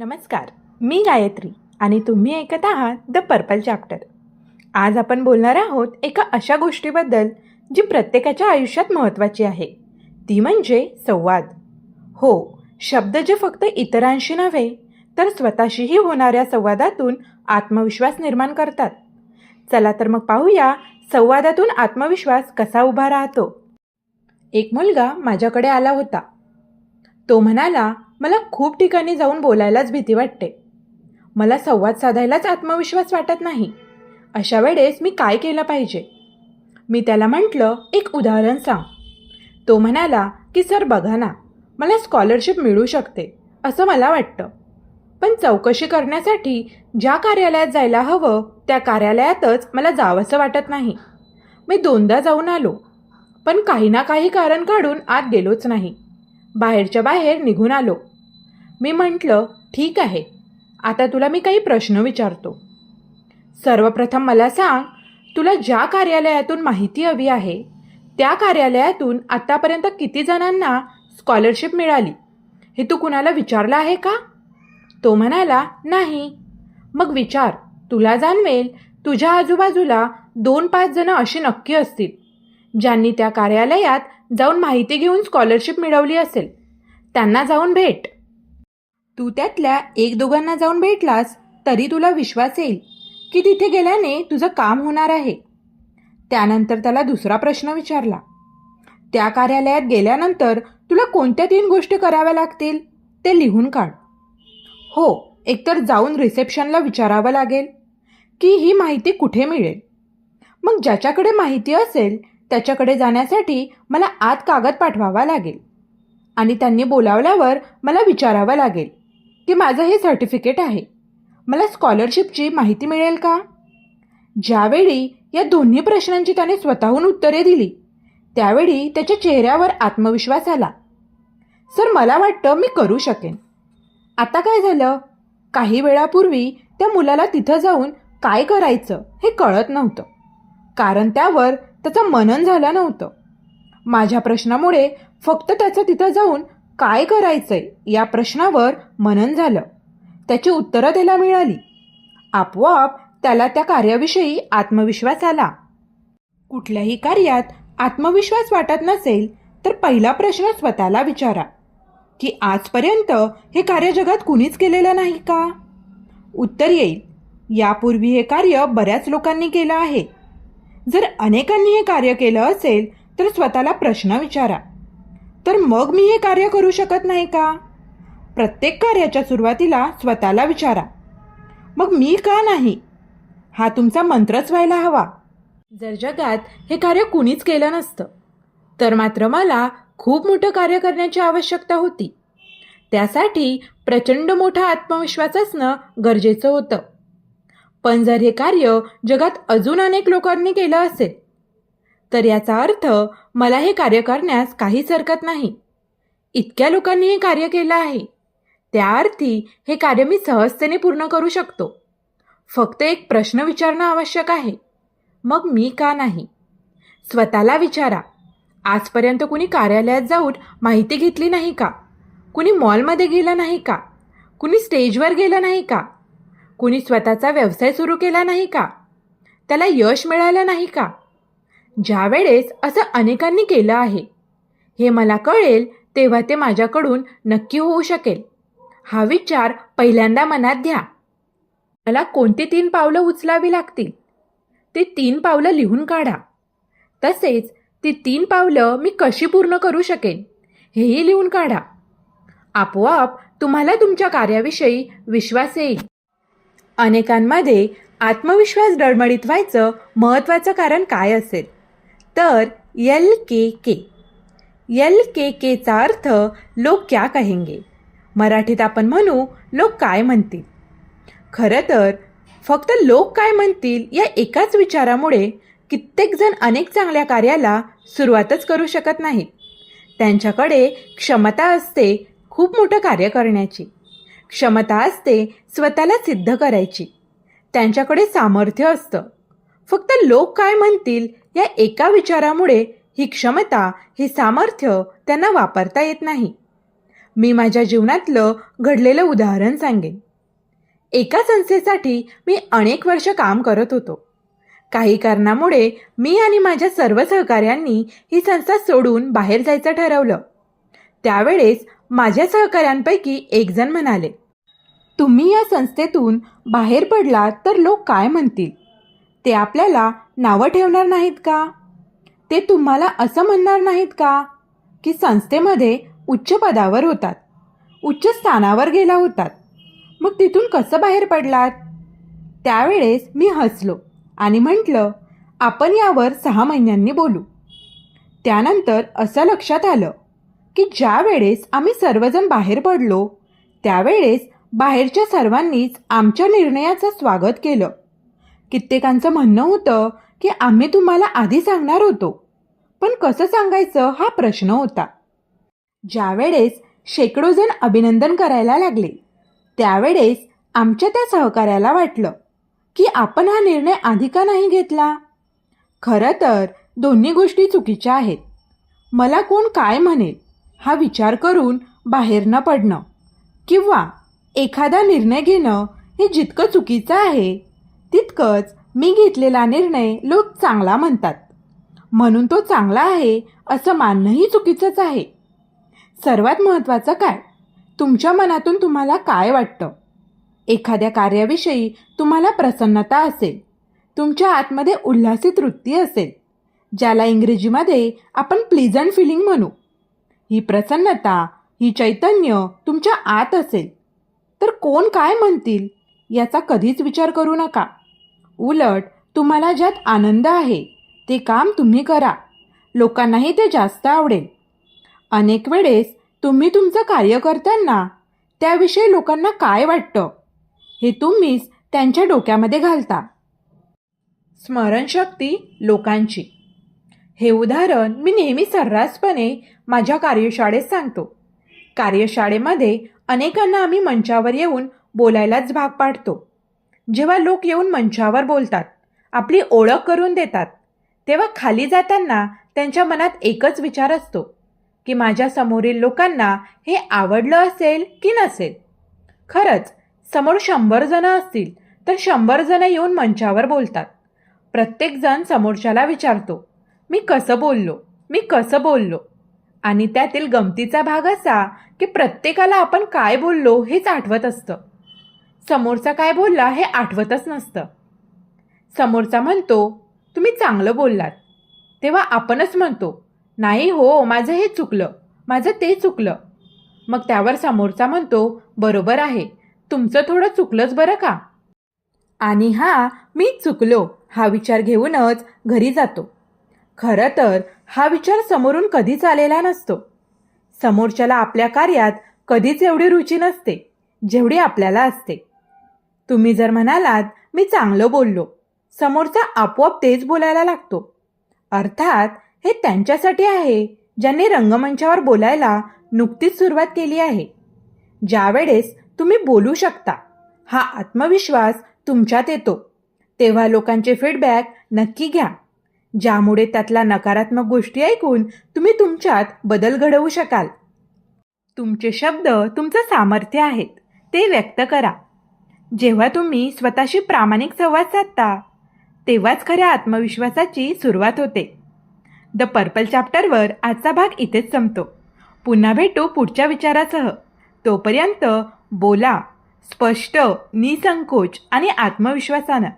नमस्कार मी गायत्री आणि तुम्ही ऐकत आहात द पर्पल चॅप्टर आज आपण बोलणार आहोत एका अशा गोष्टीबद्दल जी प्रत्येकाच्या आयुष्यात महत्त्वाची आहे. ती म्हणजे संवाद. हो शब्द जे फक्त इतरांशी नव्हे तर स्वतःशीही होणाऱ्या संवादातून आत्मविश्वास निर्माण करतात. चला तर मग पाहूया संवादातून आत्मविश्वास कसा उभा राहतो. एक मुलगा माझ्याकडे आला होता. तो म्हणाला मला खूप ठिकाणी जाऊन बोलायलाच भीती वाटते. मला संवाद साधायलाच आत्मविश्वास वाटत नाही. अशा वेळेस मी काय केलं पाहिजे? मी त्याला म्हटलं एक उदाहरण सांग. तो म्हणाला की सर बघा ना मला स्कॉलरशिप मिळू शकते असं मला वाटतं. पण चौकशी करण्यासाठी ज्या कार्यालयात जायला हवं त्या कार्यालयातच मला जावंसं वाटत नाही. मी दोनदा जाऊन आलो पण काही ना काही कारण काढून आत गेलोच नाही. बाहेरच्या बाहेर निघून आलो. मी म्हटलं ठीक आहे. आता तुला मी काही प्रश्न विचारतो. सर्वप्रथम मला सांग तुला ज्या कार्यालयातून माहिती हवी आहे त्या कार्यालयातून आत्तापर्यंत किती जणांना स्कॉलरशिप मिळाली? हे तू कुणाला विचारलं आहे का? तो म्हणाला नाही. मग विचार तुला जाणवेल तुझ्या आजूबाजूला दोन पाच जणं अशी नक्की असतील ज्यांनी त्या कार्यालयात जाऊन माहिती घेऊन स्कॉलरशिप मिळवली असेल. त्यांना जाऊन भेट. तू त्यातल्या एक दोघांना जाऊन भेटलास तरी तुला विश्वास येईल की तिथे गेल्याने तुझं काम होणार आहे. त्यानंतर त्याला दुसरा प्रश्न विचारला. त्या कार्यालयात गेल्यानंतर तुला कोणत्या तीन गोष्टी कराव्या लागतील ते लिहून काढ. हो एकतर जाऊन रिसेप्शनला विचारावं लागेल की ही माहिती कुठे मिळेल. मग ज्याच्याकडे माहिती असेल त्याच्याकडे जाण्यासाठी मला आत कागद पाठवावा लागेल. आणि त्यांनी बोलावल्यावर मला विचारावं लागेल. की माझं हे सर्टिफिकेट आहे. मला स्कॉलरशिपची माहिती मिळेल का? ज्यावेळी या दोन्ही प्रश्नांची त्याने स्वतःहून उत्तरे दिली त्यावेळी त्याच्या चेहऱ्यावर आत्मविश्वास आला. सर मला वाटतं मी करू शकेन. आता काय झालं? काही वेळापूर्वी त्या मुलाला तिथं जाऊन काय करायचं हे कळत नव्हतं. कारण त्यावर त्याचं मनन झालं नव्हतं. माझ्या प्रश्नामुळे फक्त त्याचं तिथं जाऊन काय करायचंय? या प्रश्नावर मनन झालं. त्याची उत्तरं त्याला मिळाली. आपोआप त्याला त्या कार्याविषयी आत्मविश्वास आला. कुठल्याही कार्यात आत्मविश्वास वाटत नसेल तर पहिला प्रश्न स्वतःला विचारा की आजपर्यंत हे कार्य जगात कुणीच केलेलं नाही का? उत्तर येईल यापूर्वी हे कार्य बऱ्याच लोकांनी केलं आहे. जर अनेकांनी हे कार्य केलं असेल तर स्वतःला प्रश्न विचारा. तर मग मी हे कार्य करू शकत नाही का? प्रत्येक कार्याच्या सुरुवातीला स्वतःला विचारा. मग मी का नाही? हा तुमचा मंत्रच व्हायला हवा. जर जगात हे कार्य कुणीच केलं नसतं तर मात्र मला खूप मोठं कार्य करण्याची आवश्यकता होती. त्यासाठी प्रचंड मोठा आत्मविश्वास असणं गरजेचं होतं. पण जर हे कार्य जगात अजून अनेक लोकांनी केलं असेल तर याचा अर्थ मला हे कार्य करण्यास काहीच हरकत नाही. इतक्या लोकांनी हे कार्य केलं आहे. त्या अर्थी हे कार्य मी सहजतेने पूर्ण करू शकतो. फक्त एक प्रश्न विचारणं आवश्यक आहे. मग मी का नाही? स्वतःला विचारा. आजपर्यंत कुणी कार्यालयात जाऊन माहिती घेतली नाही का? कुणी मॉलमध्ये गेलं नाही का? कुणी स्टेजवर गेलं नाही का? कुणी स्वतःचा व्यवसाय सुरू केला नाही का? त्याला यश मिळालं नाही का? ज्यावेळेस असं अनेकांनी केलं आहे. हे मला कळेल तेव्हा ते माझ्याकडून नक्की होऊ शकेल. हा विचार पहिल्यांदा मनात घ्या. मला कोणती तीन पावलं उचलावी लागतील? ते तीन पावलं लिहून काढा. तसेच ती तीन पावलं मी कशी पूर्ण करू शकेन हेही लिहून काढा. आपोआप तुम्हाला तुमच्या कार्याविषयी विश्वास येईल. अनेकांमध्ये आत्मविश्वास डळमळीत व्हायचं महत्त्वाचं कारण काय असेल? तर यल के के यल के केचा अर्थ लोक क्या कहेंगे? मराठीत आपण म्हणू लोक काय म्हणतील? खरं तर फक्त लोक काय म्हणतील या एकाच विचारामुळे कित्येकजण अनेक चांगल्या कार्याला सुरुवातच करू शकत नाहीत. त्यांच्याकडे क्षमता असते खूप मोठं कार्य करण्याची. क्षमता असते स्वतःला सिद्ध करायची. त्यांच्याकडे सामर्थ्य असतं. फक्त लोक काय म्हणतील या एका विचारामुळे ही क्षमता हे सामर्थ्य त्यांना वापरता येत नाही. मी माझ्या जीवनातलं घडलेलं उदाहरण सांगेन. एका संस्थेसाठी मी अनेक वर्ष काम करत होतो. काही कारणामुळे मी आणि माझ्या सर्व सहकाऱ्यांनी ही संस्था सोडून बाहेर जायचं ठरवलं. त्यावेळेस माझ्या सहकाऱ्यांपैकी एकजण म्हणाले तुम्ही या संस्थेतून बाहेर पडलात तर लोक काय म्हणतील? ते आपल्याला नावं ठेवणार नाहीत का? ते तुम्हाला असं म्हणणार नाहीत का? की संस्थेमध्ये उच्च पदावर होतात उच्च स्थानावर गेला होतात. मग तिथून कसं बाहेर पडलात? त्यावेळेस मी हसलो आणि म्हटलं आपण यावर सहा महिन्यांनी बोलू. त्यानंतर असं लक्षात आलं की ज्या वेळेस आम्ही सर्वजण बाहेर पडलो त्यावेळेस बाहेरच्या सर्वांनीच आमच्या निर्णयाचं स्वागत केलं. कित्येकांचं म्हणणं होतं की आम्ही तुम्हाला आधी सांगणार होतो. पण कसं सांगायचं हा प्रश्न होता. ज्यावेळेस शेकडो जण अभिनंदन करायला लागले त्यावेळेस आमच्या त्या सहकार्याला वाटलं की आपण हा निर्णय आधी का नाही घेतला? खरं तर दोन्ही गोष्टी चुकीच्या आहेत. मला कोण काय म्हणेल हा विचार करून बाहेर न पडणं किंवा एखादा निर्णय घेणं हे जितकं चुकीचं आहे तितकंच मी घेतलेला निर्णय लोक चांगला म्हणतात. म्हणून तो चांगला आहे असं मानणंही चुकीचंच आहे. सर्वात महत्त्वाचं काय? तुमच्या मनातून तुम्हाला काय वाटतं? एखाद्या कार्याविषयी तुम्हाला प्रसन्नता असेल तुमच्या आतमध्ये उल्हासित वृत्ती असेल ज्याला इंग्रजीमध्ये आपण प्लीजंट फिलिंग म्हणू. ही प्रसन्नता ही चैतन्य तुमच्या आत असेल. तर कोण काय म्हणतील याचा कधीच विचार करू नका. उलट तुम्हाला ज्यात आनंद आहे ते काम तुम्ही करा. लोकांनाही ते जास्त आवडेल. अनेक वेळेस तुम्ही तुमचं कार्य करताना त्याविषयी लोकांना काय वाटतं हे तुम्हीच त्यांच्या डोक्यामध्ये घालता. स्मरणशक्ती लोकांची. हे उदाहरण मी नेहमी सर्रासपणे माझ्या कार्यशाळेत सांगतो. कार्यशाळेमध्ये अनेकांना आम्ही मंचावर येऊन बोलायलाच भाग पाडतो. जेव्हा लोक येऊन मंचावर बोलतात आपली ओळख करून देतात तेव्हा खाली जाताना त्यांच्या मनात एकच विचार असतो की माझ्या समोरील लोकांना हे आवडलं असेल की नसेल. खरंच समोर शंभर जणं असतील तर शंभर जणं येऊन मंचावर बोलतात. प्रत्येकजण समोरच्याला विचारतो मी कसं बोललो? मी कसं बोललो? आणि त्यातील गमतीचा भाग असा की प्रत्येकाला आपण काय बोललो हेच आठवत असतं. समोरचा काय बोलला हे आठवतच नसतं. समोरचा म्हणतो तुम्ही चांगलं बोललात. तेव्हा आपणच म्हणतो नाही हो माझं हे चुकलं माझं ते चुकलं. मग त्यावर समोरचा म्हणतो बरोबर आहे तुमचं थोडं चुकलंच बरं का? आणि हा मी चुकलो हा विचार घेऊनच घरी जातो. खरं तर हा विचार समोरून कधीच आलेला नसतो. समोरच्याला आपल्या कार्यात कधीच एवढी रुची नसते जेवढी आपल्याला असते. तुम्ही जर म्हणालात मी चांगलं बोललो. समोरचा आपोआप तेच बोलायला लागतो. अर्थात हे त्यांच्यासाठी आहे ज्यांनी रंगमंचावर बोलायला नुकतीच सुरुवात केली आहे. ज्यावेळेस तुम्ही बोलू शकता हा आत्मविश्वास तुमच्यात येतो. तेव्हा लोकांचे फीडबॅक नक्की घ्या. ज्यामुळे त्यातला नकारात्मक गोष्टी ऐकून तुम्ही तुमच्यात बदल घडवू शकाल. तुमचे शब्द तुमचं सामर्थ्य आहेत ते व्यक्त करा. जेव्हा तुम्ही स्वतःशी प्रामाणिक संवाद साधता तेव्हाच खऱ्या आत्मविश्वासाची सुरुवात होते. द पर्पल चॅप्टरवर आजचा भाग इथेच संपतो. पुन्हा भेटू पुढच्या विचारासह. तोपर्यंत बोला स्पष्ट निसंकोच आणि आत्मविश्वासानं.